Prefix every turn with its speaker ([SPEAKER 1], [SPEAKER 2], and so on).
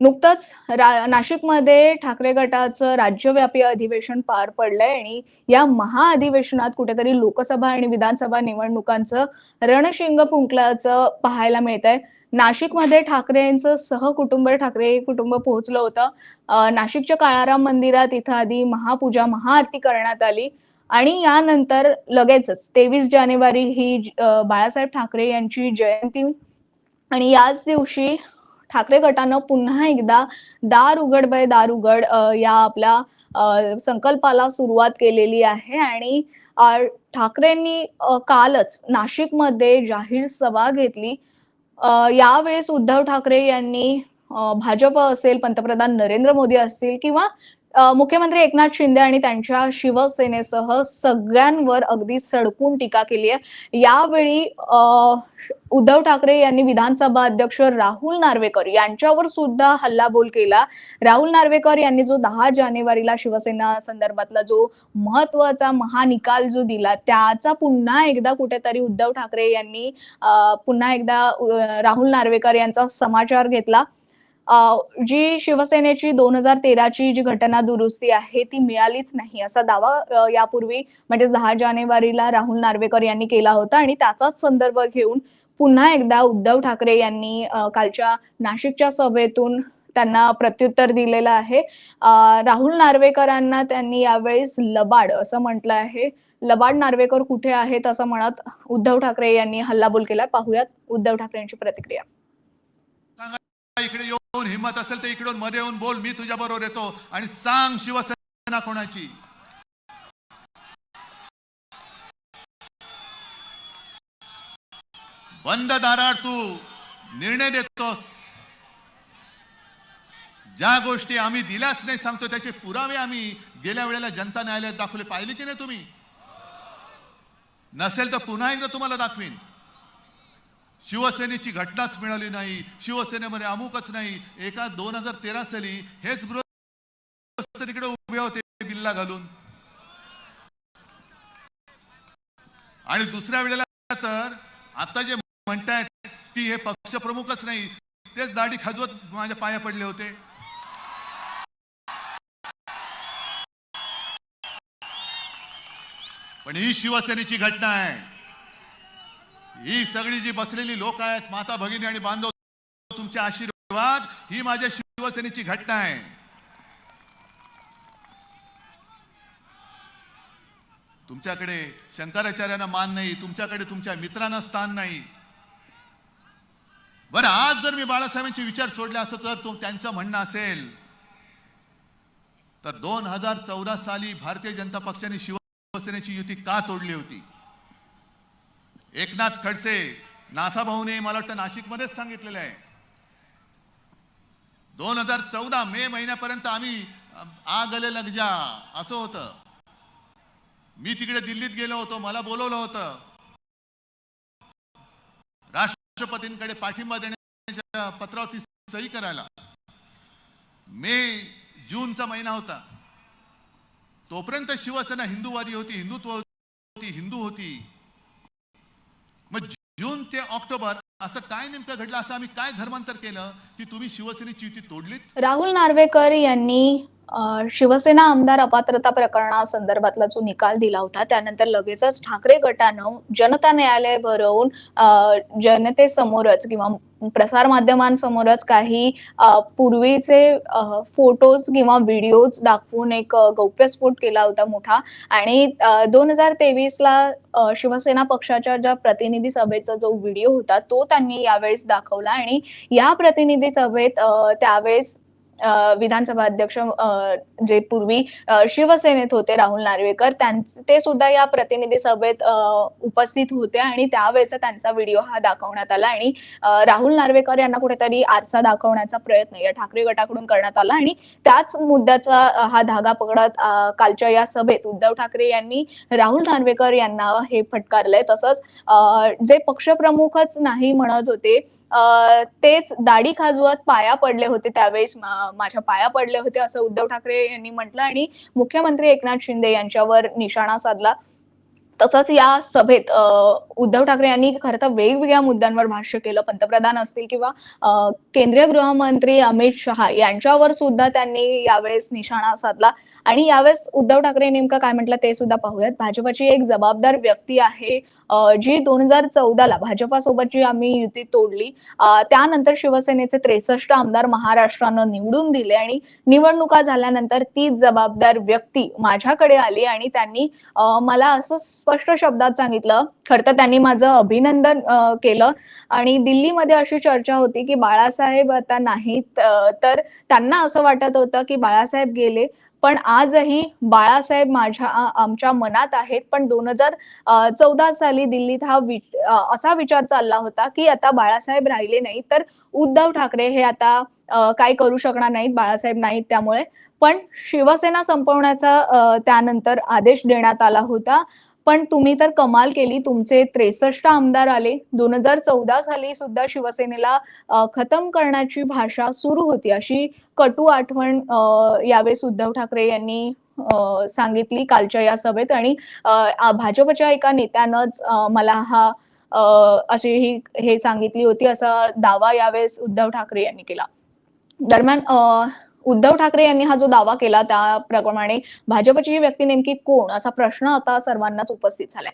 [SPEAKER 1] नुकतंच नाशिकमध्ये ठाकरे गटाचं राज्यव्यापी अधिवेशन पार पडलंय आणि या महाअधिवेशनात कुठेतरी लोकसभा आणि विधानसभा निवडणुकांचं रणशिंग फुंकल्याचं पाहायला मिळतंय. नाशिकमध्ये ठाकरेंचं सहकुटुंब ठाकरे कुटुंब पोहोचलं होतं. नाशिकच्या काळाराम मंदिरात इथं आधी महापूजा महाआरती करण्यात आली. आणि यानंतर लगेचच तेवीस जानेवारी ही बाळासाहेब ठाकरे यांची जयंती. आणि याच दिवशी ठाकरे गटानं पुन्हा एकदा दार उघड बाय दार उघड या आपल्या संकल्पाला सुरुवात केलेली आहे. आणि ठाकरेंनी कालच नाशिकमध्ये जाहीर सभा घेतली. यावेळेस उद्धव ठाकरे यांनी भाजप असेल पंतप्रधान नरेंद्र मोदी असतील किंवा मुख्यमंत्री एकनाथ शिंदे आणि त्यांच्या शिवसेनेसह सगळ्यांवर अगदी सडकून टीका केली आहे यावेळी उद्धव ठाकरे यांनी विधानसभा अध्यक्ष राहुल नार्वेकर यांच्यावर सुद्धा हल्लाबोल केला. राहुल नार्वेकर यांनी जो दहा जानेवारीला शिवसेना संदर्भातला जो महत्त्वाचा महानिकाल जो दिला त्याचा पुन्हा एकदा कुठेतरी उद्धव ठाकरे यांनी पुन्हा एकदा राहुल नार्वेकर यांचा समाचार घेतला. जी शिवसेनेची दोन हजार तेराची जी घटना दुरुस्ती आहे ती मिळालीच नाही असा दावा यापूर्वी म्हणजे दहा जानेवारीला राहुल नार्वेकर यांनी केला होता आणि त्याचाच संदर्भ घेऊन पुन्हा एकदा उद्धव ठाकरे यांनी कालच्या नाशिकच्या सभेतून त्यांना प्रत्युत्तर दिलेलं आहे. राहुल नार्वेकरांना त्यांनी यावेळेस लबाड असं म्हटलं आहे. लबाड नार्वेकर कुठे आहेत असं म्हणत उद्धव ठाकरे यांनी हल्लाबोल केला पाहूयात उद्धव ठाकरे यांची प्रतिक्रिया.
[SPEAKER 2] इकडे येऊन हिंमत असेल तर इकडून मध्ये येऊन बोल मी तुझ्या बरोबर येतो. आणि सांग शिवसेना कोणाची? बंद दारात तू निर्णय देतोस. ज्या गोष्टी आम्ही दिल्याच नाही सांगतो त्याचे पुरावे आम्ही गेल्या वेळेला जनता न्यायालयात दाखवले. पाहिले की नाही तुम्ही? नसेल तर पुन्हा एकदा तुम्हाला दाखवीन. शिवसेनेची घटनाच मिळाली नाही शिवसेनेमध्ये अमुकच नाही. एका दोन हजार तेरा साली हेच गृह तिकडे उभे होते बिल्ला घालून. आणि दुसऱ्या वेळेला तर आता जे म्हणतायत की हे पक्ष प्रमुखच नाही तेच दाढी खाजवत माझ्या पाया पडले होते. पण ही शिवसेनेची घटना आहे. ही सगळी जी बसलेली लोक आहेत माता भगिनी आणि बांधव तुमचे आशीर्वाद ही माझ्या शिवसेनेची घटना आहे. तुमच्याकडे शंकराचार्यांना मान नाही तुमच्याकडे तुमच्या मित्रांना स्थान नाही. बरं आज जर मी बाळासाहेबांचे विचार सोडले असं तर तो त्यांचं म्हणणं असेल. तर दोन हजार चौदा साली भारतीय जनता पक्षाने शिवसेनेची युती का तोडली होती? एकनाथ खडसे नाथाभाऊने मला वाटतं नाशिकमध्येच सांगितलेलं आहे. दोन हजार चौदा मे महिन्यापर्यंत आम्ही आग आ गले लग जा असं होतं. मी तिकडे दिल्लीत गेलो होतो मला बोलवलं होतं. राष्ट्रपतींकडे पाठिंबा देण्याच्या पत्रावरती सही करायला. मे जूनचा महिना होता. तोपर्यंत शिवसेना हिंदूवादी होती हिंदुत्व होती हिंदू होती. जून ते ऑक्टोबर असं काय नेमकं घडलं असं आम्ही काय धर्मांतर केलं की तुम्ही शिवसेनेची युती तोडलीत?
[SPEAKER 1] राहुल नार्वेकर यांनी शिवसेना आमदार अपात्रता प्रकरणासंदर्भातला जो निकाल दिला होता त्यानंतर लगेचच ठाकरे गटानं जनता न्यायालय भरवून जनतेसमोरच किंवा प्रसार माध्यमांसमोरच काही पूर्वीचे फोटोज किंवा व्हिडिओज दाखवून एक गौप्यस्फोट केला होता मोठा. आणि दोन हजार तेवीसला शिवसेना पक्षाच्या ज्या प्रतिनिधी सभेचा जो व्हिडिओ होता तो त्यांनी यावेळेस दाखवला. आणि या प्रतिनिधी सभेत त्यावेळेस विधानसभा अध्यक्ष जे पूर्वी शिवसेनेत होते राहुल नार्वेकर त्यांचे ते सुद्धा या प्रतिनिधी सभेत उपस्थित होते आणि त्यावेळेचा त्यांचा व्हिडिओ हा दाखवण्यात आला आणि राहुल नार्वेकर यांना कुठेतरी आरसा दाखवण्याचा प्रयत्न या ठाकरे गटाकडून करण्यात आला आणि त्याच मुद्द्याचा हा धागा पकडत कालच्या या सभेत उद्धव ठाकरे यांनी राहुल नार्वेकर यांना हे फटकारलंय. तसंच जे पक्षप्रमुखच नाही म्हणत होते तेच दाढी खाजवत पाया पडले होते त्यावेळेस माझ्या पाया पडले होते असं उद्धव ठाकरे यांनी म्हटलं आणि मुख्यमंत्री एकनाथ शिंदे यांच्यावर निशाणा साधला. तसंच या सभेत उद्धव ठाकरे यांनी खरं तर वेगवेगळ्या मुद्द्यांवर भाष्य केलं. पंतप्रधान असतील किंवा केंद्रीय गृहमंत्री अमित शहा यांच्यावर सुद्धा त्यांनी यावेळेस निशाणा साधला. आणि यावेळेस उद्धव ठाकरे नेमकं काय म्हटलं ते सुद्धा पाहूयात. भाजपची एक जबाबदार व्यक्ती आहे जी दोन हजार चौदाला भाजपासोबत जी आम्ही युती तोडली त्यानंतर शिवसेनेचे त्रेसष्ट आमदार महाराष्ट्रानं निवडून दिले आणि निवडणुका झाल्यानंतर तीच जबाबदार व्यक्ती माझ्याकडे आली आणि त्यांनी मला असं स्पष्ट शब्दात सांगितलं खर तर त्यांनी माझं अभिनंदन केलं आणि दिल्लीमध्ये अशी चर्चा होती की बाळासाहेब आता नाहीत तर त्यांना असं वाटत होतं की बाळासाहेब गेले पण आजही बाळासाहेब माझ्या आमच्या मनात आहेत. पण दोन हजार चौदा साली दिल्लीत हा वि- असा विचार चालला होता की आता बाळासाहेब राहिले नाही तर उद्धव ठाकरे हे आता काय करू शकणार नाहीत बाळासाहेब नाहीत त्यामुळे. पण शिवसेना संपवण्याचा त्यानंतर आदेश देण्यात आला होता. पण तुम्ही तर कमाल केली. तुमचे त्रेसष्ट आमदार आले. दोन हजार चौदा साली सुद्धा शिवसेनेला खतम करण्याची भाषा सुरू होती. अशी कटू आठवण यावेळेस उद्धव ठाकरे यांनी सांगितली कालच्या या सभेत. आणि भाजपच्या एका नेत्यानंच मला हा अशी ही हे सांगितली होती. असा दावा यावेळेस उद्धव ठाकरे यांनी केला. दरम्यान उद्धव ठाकरे यांनी हा जो दावा केला त्याप्रमाणे भाजपची व्यक्ती नेमकी कोण? असा प्रश्न आता सर्वांनाच उपस्थित झालाय.